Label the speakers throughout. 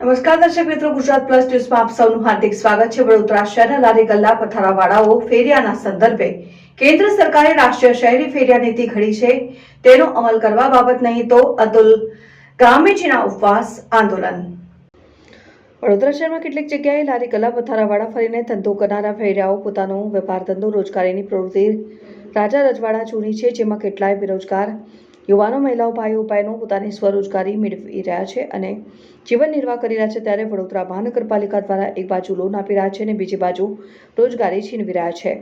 Speaker 1: નમસ્કાર દર્શક મિત્રો, ગુજરાત પ્લસ ન્યૂઝમાં આપ સૌનું હાર્દિક સ્વાગત છે. વડોદરા શહેરના લારી ગલ્લા પથારાવાળાઓ ફેરિયાના સંદર્ભે કેન્દ્ર સરકારે રાષ્ટ્રીય શહેરી ફેરિયા નીતિ ઘડી છે. તેનો અમલ કરવા બાબત નહીં તો અતુલ ગાંધીજીના ઉપવાસ આંદોલન. વડોદરા શહેરમાં કેટલીક જગ્યાએ લારી ગલ્લા પથારાવાળા ફરીને ધંધો કરનારા ફેરિયાઓ પોતાનો વેપાર, ધંધો, રોજગારીની પ્રવૃત્તિ રાજા રજવાડા ચૂની છે, જેમાં કેટલાય બેરોજગાર યુવાનો, મહિલાઓ ભાઈઓ બહેનો પોતાની સ્વરોજગારી મેળવી રહ્યા છે અને જીવન નિર્વાહ કરી રહ્યા છે ત્યારે વડોદરા મહાનગરપાલિકા દ્વારા એક બાજુ લોન આપી રહ્યા છે અને બીજી બાજુ રોજગારી છીનવી રહ્યા છે.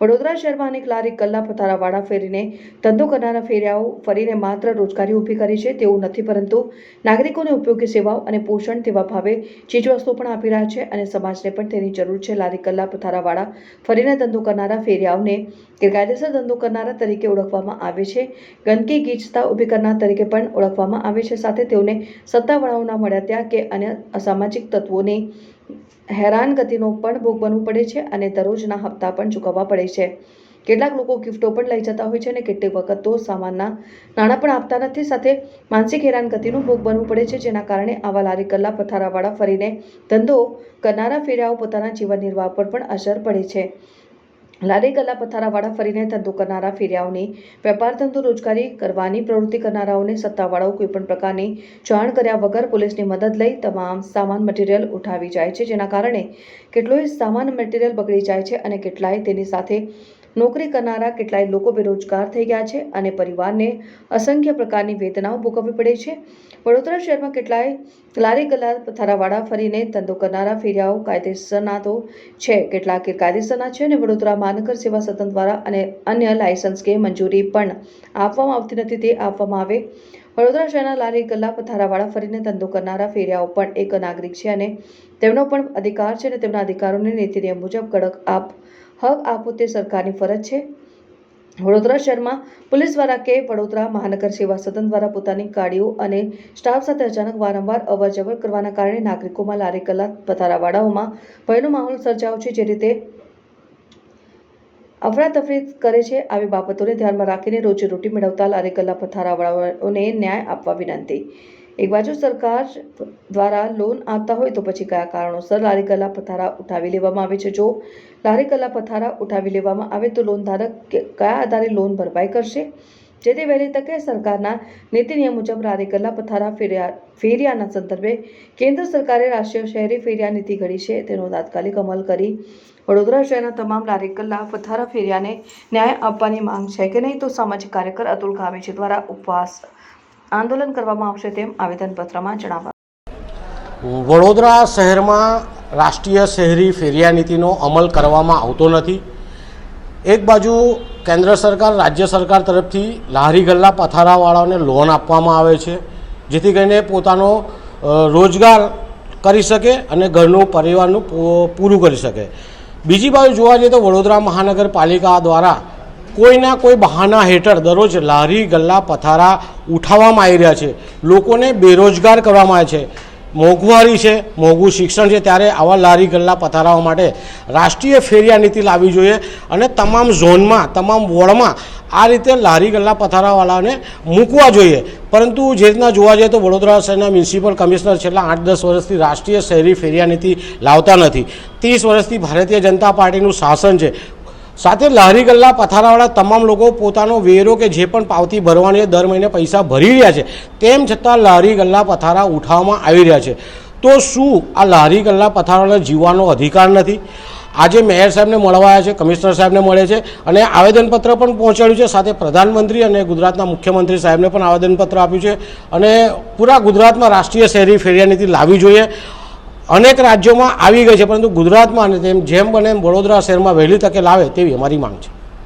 Speaker 1: વડોદરા શહેરમાં અનેક લારી ગલ્લા પથારાવાળા ફેરીને ધંધો કરનારા ફેરિયાઓ ફરીને માત્ર રોજગારી ઊભી કરી છે તેવું નથી, પરંતુ નાગરિકોને ઉપયોગી સેવાઓ અને પોષણ તેવા ભાવે ચીજવસ્તુઓ પણ આપી રહ્યા છે અને સમાજને પણ તેની જરૂર છે. લારી કલ્લા પથારાવાળા ફરીને ધંધો કરનારા ફેરિયાઓને ગેરકાયદેસર ધંધો કરનારા તરીકે ઓળખવામાં આવે છે. ગંદકી, ગીચતા ઊભી કરનાર તરીકે પણ ઓળખવામાં આવે છે. સાથે તેઓને સત્તાવાળાઓના મળ્યા ત્યાં કે અન્ય અસામાજિક તત્વોની હેરાનગતિનો પણ ભોગ બનવું પડે છે અને દરરોજના હપ્તા પણ ચૂકવવા પડે છે. કેટલાક લોકો ગિફ્ટો પણ લઈ જતા હોય છે અને કેટલીક વખત તો સામાનના નાણાં પણ આપતા નથી. સાથે માનસિક હેરાનગતિનો ભોગ બનવું પડે છે, જેના કારણે આવા લારી ગલ્લા પથારાવાળા ફરીને ધંધો કરનારા ફેરિયાઓ પોતાના જીવન નિર્વાહ પર પણ અસર પડે છે. લારી ગલ્લા પથારાવાળા ફરીને ધંધો કરનારા ફેરિયાઓની વેપાર ધંધો રોજગારી કરવાની પ્રવૃત્તિ કરનારાઓને સત્તાવાળાઓ કોઈપણ પ્રકારની જાણ કર્યા વગર પોલીસની મદદ લઈ તમામ સામાન મટીરિયલ ઉઠાવી જાય છે, જેના કારણે કેટલોય સામાન મટીરિયલ બગડી જાય છે અને કેટલાય તેની સાથે નોકરી કરનારા કેટલાય લોકો બેરોજગાર થઈ ગયા છે અને પરિવારને અસંખ્ય પ્રકારની વેદનાઓ ભોગવવી પડે છે. વડોદરા શહેરમાં કેટલાય લારી ગલ્લા પથારાવાળા ફરીને ધંધો કરનારા ફેરિયાઓ કાયદેસરના તો છે, કેટલાક ગેરકાયદેસરના છે અને વડોદરા મહાનગર સેવા સદન દ્વારા અને અન્ય લાયસન્સ કે મંજૂરી પણ આપવામાં આવતી નથી, તે આપવામાં આવે. વડોદરા શહેરના લારી ગલ્લા પથારાવાળા ફરીને ધંધો કરનારા ફેરિયાઓ પણ એક નાગરિક છે અને તેમનો પણ અધિકાર છે અને તેમના અધિકારોને નીતિ નિયમ મુજબ કડક આપ હક આપવું તે સરકારની ફરજ છે. વડોદરા શહેરમાં પોલીસ દ્વારા કે વડોદરા મહાનગર સેવા સદન દ્વારા પોતાની ગાડીઓ અને સ્ટાફ સાથે અચાનક વારંવાર અવર જવર કરવાના કારણે નાગરિકોમાં લારી ગલ્લા પથારાવાળાઓમાં ભયનો માહોલ સર્જાયો છે, જે રીતે અફરાતફરી કરે છે આવી બાબતોને ધ્યાનમાં રાખીને રોજીરોટી મેળવતા લારી કલા પથારાવાળાઓને ન્યાય આપવા વિનંતી. એક બાજુ સરકાર દ્વારા લોન આપતા હોય તો પછી કયા કારણોસર લારી કલા પથારા ઉઠાવી લેવામાં આવે છે? જો લારી કલા પથારા ઉઠાવી લેવામાં આવે તો લોન ધારક કયા આધારે લોન ભરપાઈ કરશે? જેથી વહેલી તકે સરકારના નીતિ નિયમ મુજબ લારી ગલ્લા પથારા ફેરિયા, ફેરિયાના સંદર્ભે કેન્દ્ર સરકારે રાષ્ટ્રીય શહેરી ફેરિયા નીતિ ઘડી છે. તેનો તાત્કાલિક અમલ કરી વડોદરા શહેરના તમામ લારી કલા પથારા ફેરિયાને ન્યાય આપવાની માંગ છે કે નહીં તો સામાજિક કાર્યકર અતુલ ગામેજી દ્વારા ઉપવાસ આંદોલન કરવામાં આવશે તેમ આવેદનપત્રમાં જણાવ્યું.
Speaker 2: વડોદરા શહેરમાં રાષ્ટ્રીય શહેરી ફેરિયા નીતિનો અમલ કરવામાં આવતો નથી. એક બાજુ કેન્દ્ર સરકાર, રાજ્ય સરકાર તરફથી લારી ગલ્લા પથારાવાળાઓને લોન આપવામાં આવે છે, જેથી કરીને પોતાનો રોજગાર કરી શકે અને ઘરનું પરિવારનું પૂરું કરી શકે. બીજી બાજુ જોવા જઈએ તો વડોદરા મહાનગરપાલિકા દ્વારા કોઈના કોઈ બહાના હેઠળ દરરોજ લારી, ગલ્લા, પથારા ઉઠાવવામાં આવી રહ્યા છે. લોકોને બેરોજગાર કરવામાં આવે છે. મોંઘવારી છે, મોંઘું શિક્ષણ છે, ત્યારે આવા લારી, ગલ્લા, પથારાઓ માટે રાષ્ટ્રીય ફેરિયા નીતિ લાવવી જોઈએ અને તમામ ઝોનમાં, તમામ વોર્ડમાં આ રીતે લારી, ગલ્લા, પથારાવાળાને મૂકવા જોઈએ. પરંતુ જે રીતના જોવા જઈએ તો વડોદરા શહેરના મ્યુનિસિપલ કમિશનર છેલ્લા આઠ, દસ વર્ષથી રાષ્ટ્રીય શહેરી ફેરિયા નીતિ લાવતા નથી. ત્રીસ વર્ષથી ભારતીય જનતા પાર્ટીનું શાસન છે. સાથે લારી ગલ્લા પથારાવાળા તમામ લોકો પોતાનો વેરો કે જે પણ પાવતી ભરવાની દર મહિને પૈસા ભરી રહ્યા છે. તેમ છતાં લારી ગલ્લા પથારા ઉઠાવવામાં આવી રહ્યા છે. તો શું આ લારી ગલ્લા પથારાવાળા જીવવાનો અધિકાર નથી? આજે મેયર સાહેબને મળવા આવ્યા છે, કમિશનર સાહેબને મળે છે અને આવેદનપત્ર પણ પહોંચાડ્યું છે. સાથે પ્રધાનમંત્રી અને ગુજરાતના મુખ્યમંત્રી સાહેબને પણ આવેદનપત્ર આપ્યું છે. અને પૂરા ગુજરાતમાં રાષ્ટ્રીય શહેરી ફેરિયા નીતિ લાવવી જોઈએ. અનેક રાજ્યોમાં આવી ગઈ છે, પરંતુ ગુજરાતમાં અને તેમ જેમ બને એમ વડોદરા શહેરમાં વહેલી તકે લાવે તેવી અમારી માંગ છે.